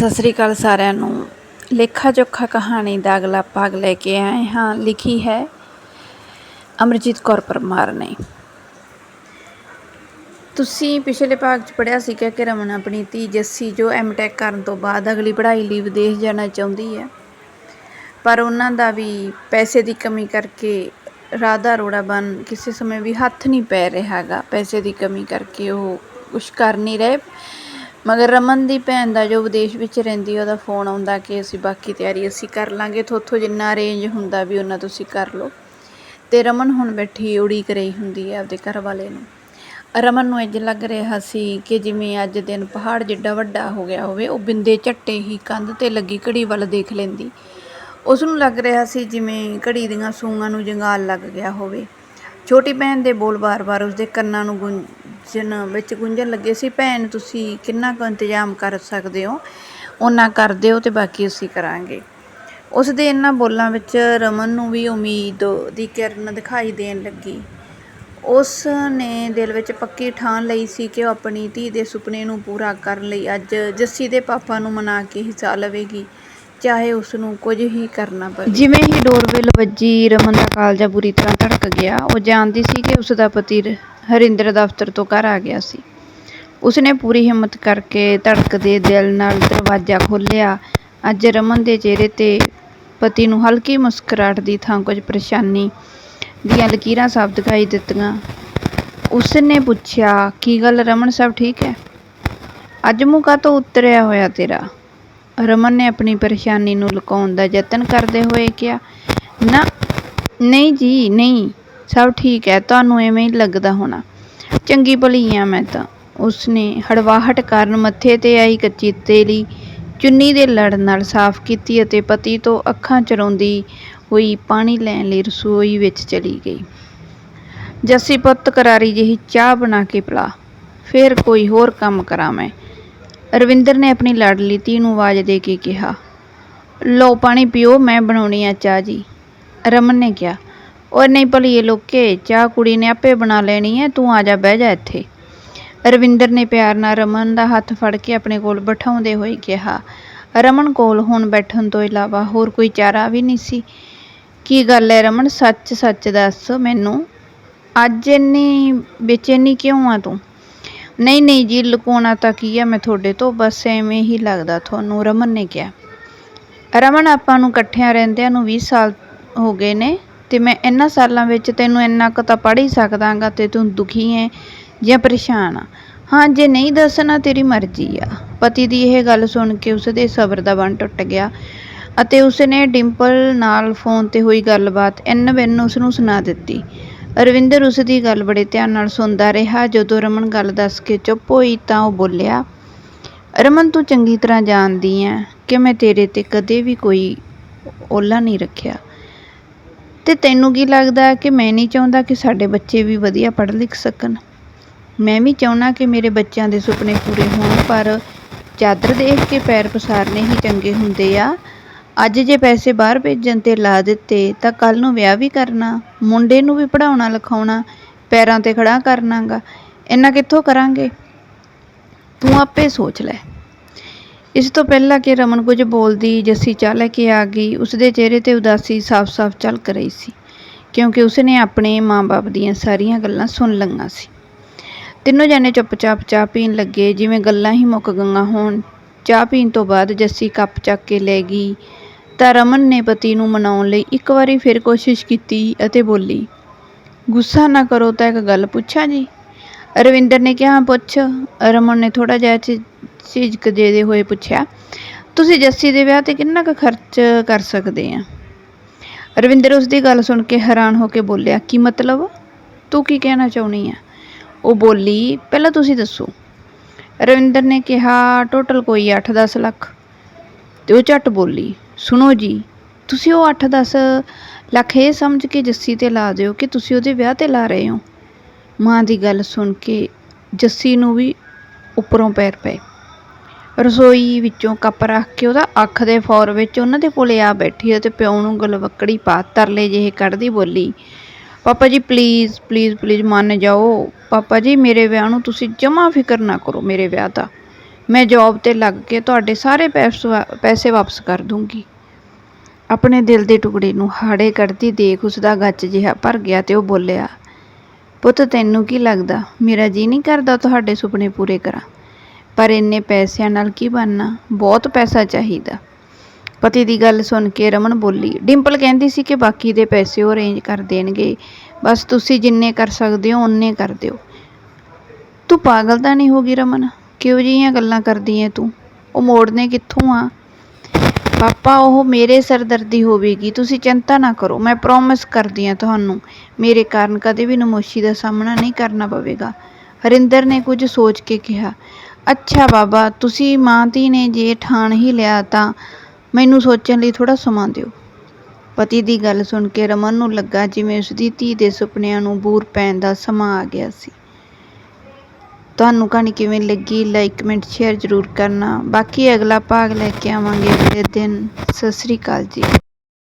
ਸਤਿ ਸ੍ਰੀ ਅਕਾਲ ਸਾਰਿਆਂ ਨੂੰ। ਲੇਖਾ ਜੋਖਾ ਕਹਾਣੀ ਦਾ ਅਗਲਾ ਭਾਗ ਲੈ ਕੇ ਆਏ ਹਾਂ। ਲਿਖੀ ਹੈ ਅਮਰਜੀਤ ਕੌਰ ਪਰਮਾਰ ਨੇ। ਤੁਸੀਂ ਪਿਛਲੇ ਭਾਗ 'ਚ ਪੜ੍ਹਿਆ ਸੀ ਕਿ ਰਮਨ ਆਪਣੀ ਧੀ ਜੱਸੀ ਜੋ ਐਮਟੈਕ ਕਰਨ ਤੋਂ ਬਾਅਦ ਅਗਲੀ ਪੜ੍ਹਾਈ ਲਈ ਵਿਦੇਸ਼ ਜਾਣਾ ਚਾਹੁੰਦੀ ਹੈ। ਪਰ ਉਹਨਾਂ ਦਾ ਵੀ ਪੈਸੇ ਦੀ ਕਮੀ ਕਰਕੇ ਰਾਧਾ ਰੋੜਾ ਬਨ ਕਿਸੇ ਸਮੇਂ ਵੀ ਹੱਥ ਨਹੀਂ ਪੈ ਰਿਹਾਗਾ ਪੈਸੇ ਦੀ ਕਮੀ ਕਰਕੇ ਉਹ ਕੁਛ ਕਰ ਨਹੀਂ ਰਹੇ। ਮਗਰ ਰਮਨ ਦੀ ਭੈਣ ਦਾ ਜੋ ਵਿਦੇਸ਼ ਵਿੱਚ ਰਹਿੰਦੀ, ਉਹਦਾ ਫੋਨ ਆਉਂਦਾ ਕਿ ਅਸੀਂ ਬਾਕੀ ਤਿਆਰੀ ਅਸੀਂ ਕਰ ਲਾਂਗੇ ਥੋਥੋਂ ਜਿੰਨਾ ਅਰੇਂਜ ਹੁੰਦਾ ਵੀ ਉਹਨਾਂ ਤੁਸੀਂ ਕਰ ਲਓ। ਤੇ ਰਮਨ ਹੁਣ ਬੈਠੀ ਉਡੀਕ ਰਹੀ ਹੁੰਦੀ ਹੈ ਆਪਦੇ ਘਰ ਵਾਲੇ ਨੂੰ। ਰਮਨ ਨੂੰ ਇੰਜ ਲੱਗ ਰਿਹਾ ਸੀ ਕਿ ਜਿਵੇਂ ਅੱਜ ਦਿਨ ਪਹਾੜ ਜਿੱਡਾ ਵੱਡਾ ਹੋ ਗਿਆ ਹੋਵੇ, ਉਹ ਬਿੰਦੇ ਝੱਟੇ ਹੀ ਕੰਧ ਤੇ ਲੱਗੀ ਘੜੀ ਵੱਲ ਦੇਖ ਲੈਂਦੀ। ਉਸ ਨੂੰ ਲੱਗ ਰਿਹਾ ਸੀ ਜਿਵੇਂ ਘੜੀ ਦੀਆਂ ਸੂਆਂ ਨੂੰ ਜੰਗਾਲ ਲੱਗ ਗਿਆ ਹੋਵੇ। ਛੋਟੀ ਭੈਣ ਦੇ ਬੋਲ ਵਾਰ-ਵਾਰ ਉਸਦੇ ਕੰਨਾਂ ਨੂੰ ਗੁੰਜਨ ਵਿੱਚ ਗੁੰਜਣ ਲੱਗੇ ਸੀ, ਭੈਣ, ਤੁਸੀਂ ਕਿੰਨਾ ਕੁ ਇੰਤਜ਼ਾਮ ਕਰ ਸਕਦੇ ਹੋ? ਉਹਨਾਂ ਕਰ ਦਿਓ ਤੇ ਬਾਕੀ ਅਸੀਂ ਕਰਾਂਗੇ। ਉਸਦੇ ਇਹਨਾਂ ਬੋਲਾਂ ਵਿੱਚ ਰਮਨ ਨੂੰ ਵੀ ਉਮੀਦ ਦੀ ਕਿਰਨ ਦਿਖਾਈ ਦੇਣ ਲੱਗੀ। ਉਸ ਨੇ ਦਿਲ ਵਿੱਚ ਪੱਕੀ ਠਾਣ ਲਈ ਸੀ ਕਿ ਉਹ ਆਪਣੀ ਧੀ ਦੇ ਸੁਪਨੇ ਨੂੰ ਪੂਰਾ ਕਰਨ ਲਈ ਅੱਜ ਜੱਸੀ ਦੇ ਪਾਪਾ ਨੂੰ ਮਨਾ ਕੇ ਹਿੱਸਾ ਲਵੇਗੀ। ਚਾਹੇ ਉਸ ਨੂੰ ਕੁਝ ਹੀ ਕਰਨਾ ਪਵੇ। ਜਿਵੇਂ ਹੀ ਡੋਰਬੈਲ ਵੱਜੀ, ਰਮਨ ਦਾ ਕਾਲਜਾ ਬੁਰੀ ਤਰ੍ਹਾਂ ਧੜਕ ਗਿਆ। ਉਹ ਜਾਣਦੀ ਸੀ ਕਿ ਉਸ ਦਾ ਪਤੀ ਹਰਿੰਦਰ ਦਫ਼ਤਰ ਤੋਂ ਘਰ ਆ ਗਿਆ ਸੀ। ਉਸਨੇ ਪੂਰੀ ਹਿੰਮਤ ਕਰਕੇ ਧੜਕਦੇ ਦਿਲ ਨਾਲ ਦਰਵਾਜ਼ਾ ਖੋਲ੍ਹਿਆ। ਅੱਜ ਰਮਨ ਦੇ ਚਿਹਰੇ ਤੇ ਪਤੀ ਨੂੰ ਹਲਕੀ ਮੁਸਕਰਾਹਟ ਦੀ ਥਾਂ ਕੁਝ ਪਰੇਸ਼ਾਨੀ ਦੀਆਂ ਲਕੀਰਾਂ ਸਾਫ਼ ਦਿਖਾਈ ਦਿੱਤੀਆਂ। ਉਸਨੇ ਪੁੱਛਿਆ, ਕੀ ਗੱਲ ਰਮਨ, ਸਭ ਠੀਕ ਹੈ? ਅੱਜ ਮੂੰਹ ਕਾਹਤੋਂ ਉਤਰਿਆ ਹੋਇਆ ਤੇਰਾ? ਰਮਨ ਨੇ ਆਪਣੀ ਪਰੇਸ਼ਾਨੀ ਨੂੰ ਲੁਕਾਉਣ ਦਾ ਯਤਨ ਕਰਦੇ ਹੋਏ ਕਿਹਾ, ਨਾ, ਨਹੀਂ ਜੀ, ਨਹੀਂ, ਸਭ ਠੀਕ ਹੈ, ਤੁਹਾਨੂੰ ਐਵੇਂ ਹੀ ਲੱਗਦਾ ਹੋਣਾ। ਚੰਗੀ ਭਲੀ ਆ ਮੈਂ ਤਾਂ। ਉਸਨੇ ਹੜਵਾਹਟ ਕਾਰਨ ਮੱਥੇ ਤੇ ਆਈ ਕੱਚੀ ਤੇਲੀ ਚੁੰਨੀ ਦੇ ਲੜ ਨਾਲ ਸਾਫ਼ ਕੀਤੀ ਅਤੇ ਪਤੀ ਤੋਂ ਅੱਖਾਂ ਚਰਾਉਂਦੀ ਹੋਈ ਪਾਣੀ ਲੈਣ ਲਈ ਰਸੋਈ ਵਿੱਚ ਚਲੀ ਗਈ। ਜੱਸੀ ਪੁੱਤ, ਕਰਾਰੀ ਜਿਹੀ ਚਾਹ ਬਣਾ ਕੇ ਪਿਲਾ, ਫਿਰ ਕੋਈ ਹੋਰ ਕੰਮ ਕਰਾਂ ਮੈਂ। ਰਵਿੰਦਰ ਨੇ ਆਪਣੀ ਲਾਡਲੀ ਧੀ ਨੂੰ ਆਵਾਜ਼ ਦੇ ਕੇ ਕਿਹਾ, ਲਓ ਪਾਣੀ ਪੀਓ, ਮੈਂ ਬਣਾਉਣੀ ਆ ਚਾਹ ਜੀ। ਰਮਨ ਨੇ ਕਿਹਾ, ਉਹ ਨਹੀਂ ਭਲੀਏ ਲੋਕੇ, ਚਾਹ ਕੁੜੀ ਨੇ ਆਪੇ ਬਣਾ ਲੈਣੀ ਹੈ, ਤੂੰ ਆ ਜਾ, ਬਹਿ ਜਾ ਇੱਥੇ। ਰਵਿੰਦਰ ਨੇ ਪਿਆਰ ਨਾਲ ਰਮਨ ਦਾ ਹੱਥ ਫੜ ਕੇ ਆਪਣੇ ਕੋਲ ਬਿਠਾਉਂਦੇ ਹੋਏ ਕਿਹਾ, ਰਮਨ ਕੋਲ ਹੁਣ ਬੈਠਣ ਤੋਂ ਇਲਾਵਾ ਹੋਰ ਕੋਈ ਚਾਰਾ ਵੀ ਨਹੀਂ ਸੀ? ਕੀ ਗੱਲ ਹੈ ਰਮਨ? ਸੱਚ ਸੱਚ ਦੱਸ ਮੈਨੂੰ। ਅੱਜ ਇੰਨੀ ਬੇਚੈਨੀ ਕਿਉਂ ਆ ਤੂੰ? ਨਹੀਂ ਨਹੀਂ ਜੀ, ਲੁਕਾਉਣਾ ਤਾਂ ਕੀ ਆ, ਮੈਂ ਤੁਹਾਡੇ ਤੋਂ ਬਸ ਐਵੇਂ ਹੀ ਲੱਗਦਾ, ਤੁਹਾਨੂੰ ਰਮਨ ਨੇ ਕਿਹਾ। ਰਮਨ, ਆਪਾਂ ਨੂੰ ਇਕੱਠਿਆਂ ਰਹਿੰਦਿਆਂ ਨੂੰ 20 ਸਾਲ ਹੋ ਗਏ ਨੇ ਤੇ ਮੈਂ ਇਹਨਾਂ ਸਾਲਾਂ ਵਿੱਚ ਤੈਨੂੰ ਇੰਨਾ ਕੁ ਤਾਂ ਪੜ੍ਹ ਹੀ ਸਕਦਾਗਾ ਤੇ ਤੂੰ ਦੁਖੀ ਹੈ ਜਾਂ ਪਰੇਸ਼ਾਨ ਆ। ਹਾਂ, ਜੇ ਨਹੀਂ ਦੱਸਣਾ ਤੇਰੀ ਮਰਜ਼ੀ ਆ। ਪਤੀ ਦੀ ਇਹ ਗੱਲ ਸੁਣ ਕੇ ਉਸਦੇ ਸਬਰ ਦਾ ਬੰਨ ਟੁੱਟ ਗਿਆ ਅਤੇ ਉਸਨੇ ਡਿੰਪਲ ਨਾਲ ਫੋਨ ਤੇ ਹੋਈ ਗੱਲਬਾਤ ਇੰਨ ਬਿੰਨ ਉਸ ਨੂੰ ਸੁਣਾ ਦਿੱਤੀ। ਰਵਿੰਦਰ ਉਸ ਦੀ ਗੱਲ ਬੜੇ ਧਿਆਨ ਨਾਲ ਸੁਣਦਾ ਰਿਹਾ। ਜਦੋਂ ਰਮਨ ਗੱਲ ਦੱਸ ਕੇ ਚੁੱਪ ਹੋਈ ਤਾਂ ਉਹ ਬੋਲਿਆ, ਰਮਨ, ਤੂੰ ਚੰਗੀ ਤਰ੍ਹਾਂ ਜਾਣਦੀ ਹੈ ਕਿ ਮੈਂ ਤੇਰੇ ਤੇ ਕਦੇ ਵੀ ਕੋਈ ਓਲਾ ਨਹੀਂ ਰੱਖਿਆ। ਤੇ ਤੈਨੂੰ ਕੀ ਲੱਗਦਾ ਕਿ ਮੈਂ ਨਹੀਂ ਚਾਹੁੰਦਾ ਕਿ ਸਾਡੇ ਬੱਚੇ ਵੀ ਵਧੀਆ ਪੜ੍ਹ ਲਿਖ ਸਕਣ? ਮੈਂ ਵੀ ਚਾਹੁੰਦਾ ਕਿ ਮੇਰੇ ਬੱਚਿਆਂ ਦੇ ਸੁਪਨੇ ਪੂਰੇ ਹੋਣ, ਪਰ ਚਾਦਰ ਦੇਖ ਕੇ ਪੈਰ ਪਸਾਰਨੇ ਹੀ ਚੰਗੇ ਹੁੰਦੇ ਆ। ਅੱਜ ਜੇ ਪੈਸੇ ਬਾਹਰ ਭੇਜਣ ਤੇ ਲਾ ਦਿੱਤੇ ਤਾਂ ਕੱਲ ਨੂੰ ਵਿਆਹ ਵੀ ਕਰਨਾ, ਮੁੰਡੇ ਨੂੰ ਵੀ ਪੜਾਉਣਾ ਲਿਖਾਉਣਾ, ਪੈਰਾਂ ਤੇ ਖੜਾ ਕਰਨਾਗਾ। ਇੰਨਾ ਕਿੱਥੋਂ ਕਰਾਂਗੇ? ਤੂੰ ਆਪੇ ਸੋਚ ਲੈ। ਇਸ ਤੋਂ ਪਹਿਲਾਂ ਕਿ ਰਮਨ ਕੁਝ ਬੋਲਦੀ, ਜੱਸੀ ਚਾਹ ਲੈ ਕੇ ਆ ਗਈ, ਉਸਦੇ ਚਿਹਰੇ ਤੇ ਉਦਾਸੀ ਸਾਫ਼-ਸਾਫ਼ ਝਲਕ ਰਹੀ ਸੀ, ਕਿਉਂਕਿ ਉਸਨੇ ਆਪਣੇ ਮਾਂ-ਬਾਪ ਦੀਆਂ ਸਾਰੀਆਂ ਗੱਲਾਂ ਸੁਣ ਲਈਆਂ ਸੀ। ਤਿੰਨੋਂ ਜਾਨੇ ਚੁੱਪਚਾਪ ਚਾਹ ਪੀਣ ਲੱਗੇ, ਜਿਵੇਂ ਗੱਲਾਂ ਹੀ ਮੁੱਕ ਗਈਆਂ ਹੋਣ। ਚਾਹ ਪੀਣ ਤੋਂ ਬਾਅਦ ਜੱਸੀ ਕੱਪ ਚੱਕ ਕੇ ਲੈ ਗਈ ਤਾਂ ਰਮਨ ਨੇ ਪਤੀ ਨੂੰ ਮਨਾਉਣ ਲਈ ਇੱਕ ਵਾਰੀ ਫਿਰ ਕੋਸ਼ਿਸ਼ ਕੀਤੀ ਅਤੇ ਬੋਲੀ, ਗੁੱਸਾ ਨਾ ਕਰੋ ਤਾਂ ਇੱਕ ਗੱਲ ਪੁੱਛਾਂ ਜੀ? ਰਵਿੰਦਰ ਨੇ ਕਿਹਾ, ਪੁੱਛ। ਰਮਨ ਨੇ ਥੋੜ੍ਹਾ ਜਿਹਾ ਝਿ- ਝਿਜਕ ਜਿਹਦੇ ਹੋਏ ਪੁੱਛਿਆ, ਤੁਸੀਂ ਜੱਸੀ ਦੇ ਵਿਆਹ ਤੇ ਕਿੰਨਾ ਕੁ ਖਰਚ ਕਰ ਸਕਦੇ ਆ? ਰਵਿੰਦਰ ਉਸਦੀ ਗੱਲ ਸੁਣ ਕੇ ਹੈਰਾਨ ਹੋ ਕੇ ਬੋਲਿਆ, ਕੀ ਮਤਲਬ? ਤੂੰ ਕੀ ਕਹਿਣਾ ਚਾਹੁੰਦੀ ਆ? ਉਹ ਬੋਲੀ, ਪਹਿਲਾਂ ਤੁਸੀਂ ਦੱਸੋ। ਰਵਿੰਦਰ ਨੇ ਕਿਹਾ, ਟੋਟਲ ਕੋਈ ਅੱਠ ਦਸ ਲੱਖ। ਤੇ ਉਹ ਝੱਟ ਬੋਲੀ ਸੁਣੋ ਜੀ, ਤੁਸੀਂ ਉਹ 8-10 ਲੱਖ ਇਹ ਸਮਝ ਕੇ ਜੱਸੀ ਤੇ ਲਾ ਦਿਓ ਕਿ ਤੁਸੀਂ ਉਹਦੇ ਵਿਆਹ ਤੇ ਲਾ ਰਹੇ ਹੋ। ਮਾਂ ਦੀ ਗੱਲ ਸੁਣ ਕੇ ਜੱਸੀ ਨੂੰ ਵੀ ਉੱਪਰੋਂ ਪੈਰ ਪਏ। ਰਸੋਈ ਵਿੱਚੋਂ ਕੱਪ ਰੱਖ ਕੇ ਉਹਦਾ ਅੱਖ ਦੇ ਫੌਰ ਵਿੱਚ ਉਹਨਾਂ ਦੇ ਕੋਲੇ ਆ ਬੈਠੀ ਅਤੇ ਪਿਓ ਨੂੰ ਗਲਵੱਕੜੀ ਪਾ ਤਰਲੇ ਜਿਹੇ ਕੱਢਦੀ ਬੋਲੀ, ਪਾਪਾ ਜੀ ਪਲੀਜ਼ ਪਲੀਜ਼ ਪਲੀਜ਼ ਮੰਨ ਜਾਓ। ਪਾਪਾ ਜੀ, ਮੇਰੇ ਵਿਆਹ ਨੂੰ ਤੁਸੀਂ ਜਮਾ ਫਿਕਰ ਨਾ ਕਰੋ ਮੇਰੇ ਵਿਆਹ ਦਾ। ਮੈਂ ਜੌਬ ਤੇ ਲੱਗ ਕੇ ਤੁਹਾਡੇ ਸਾਰੇ ਪੈਸ- ਪੈਸੇ ਵਾਪਸ ਕਰ ਦੂੰਗੀ। ਆਪਣੇ ਦਿਲ ਦੇ ਟੁਕੜੇ ਨੂੰ ਹਾੜੇ ਕੱਢਦੀ ਦੇਖ ਉਸ ਦਾ ਗੱਚ ਜਿਹਾ ਭਰ ਗਿਆ ਤੇ ਉਹ ਬੋਲਿਆ, ਪੁੱਤ ਤੈਨੂੰ ਕੀ ਲੱਗਦਾ? ਮੇਰਾ ਜੀ ਨਹੀਂ ਕਰਦਾ ਤੁਹਾਡੇ ਸੁਪਨੇ ਪੂਰੇ ਕਰਾਂ। ਪਰ ਇੰਨੇ ਪੈਸਿਆਂ ਨਾਲ ਕੀ ਬਣਨਾ? ਬਹੁਤ ਪੈਸਾ ਚਾਹੀਦਾ। ਪਤੀ ਦੀ ਗੱਲ ਸੁਣ ਕੇ ਰਮਨ ਬੋਲੀ, ਡਿੰਪਲ ਕਹਿੰਦੀ ਸੀ ਕਿ ਬਾਕੀ ਦੇ ਪੈਸੇ ਉਹ ਅਰੇਂਜ ਕਰ ਦੇਣਗੇ। ਬਸ ਤੁਸੀਂ ਜਿੰਨੇ ਕਰ ਸਕਦੇ ਹੋ ਉਨੇ ਕਰ ਦਿਓ। ਤੂੰ ਪਾਗਲ ਤਾਂ ਨਹੀਂ ਹੋ ਗਈ ਰਮਨ? ਕਿਹੋ ਜਿਹੀਆਂ ਗੱਲਾਂ ਕਰਦੀ ਐ ਤੂੰ? ਉਹ ਮੋੜਨੇ ਕਿੱਥੋਂ ਆ? ਪਾਪਾ, ਉਹ ਮੇਰੇ ਸਰਦਰਦੀ ਹੋਵੇਗੀ। ਤੁਸੀਂ ਚਿੰਤਾ ਨਾ ਕਰੋ, ਮੈਂ ਪ੍ਰੋਮਿਸ ਕਰਦੀ ਹਾਂ ਤੁਹਾਨੂੰ। ਮੇਰੇ ਕਾਰਨ ਕਦੇ ਵੀ ਨਮੋਸ਼ੀ ਦਾ ਸਾਹਮਣਾ ਨਹੀਂ ਕਰਨਾ ਪਵੇਗਾ। ਹਰਿੰਦਰ ਨੇ ਕੁਝ ਸੋਚ ਕੇ ਕਿਹਾ, ਅੱਛਾ ਬਾਬਾ, ਤੁਸੀਂ ਮਾਂ ਧੀ ਨੇ ਜੇ ਠਾਣ ਹੀ ਲਿਆ ਤਾਂ ਮੈਨੂੰ ਸੋਚਣ ਲਈ ਥੋੜਾ ਸਮਾਂ ਦਿਓ। ਪਤੀ ਦੀ ਗੱਲ ਸੁਣ ਕੇ ਰਮਨ ਨੂੰ ਲੱਗਾ ਜਿਵੇਂ ਉਸ ਦੀ ਧੀ ਦੇ ਸੁਪਨਿਆਂ ਨੂੰ ਬੂਰ ਪੈਣ ਦਾ ਸਮਾਂ ਆ ਗਿਆ ਸੀ। ਤੁਹਾਨੂੰ ਕਹਾਣੀ ਕਿਵੇਂ ਲੱਗੀ? ਲਾਈਕ ਕਮੈਂਟ ਸ਼ੇਅਰ ਜ਼ਰੂਰ ਕਰਨਾ। ਬਾਕੀ ਅਗਲਾ ਭਾਗ ਲੈ ਕੇ ਆਵਾਂਗੇ ਅਗਲੇ ਦਿਨ। ਸਤਿ ਸ੍ਰੀ ਅਕਾਲ ਜੀ।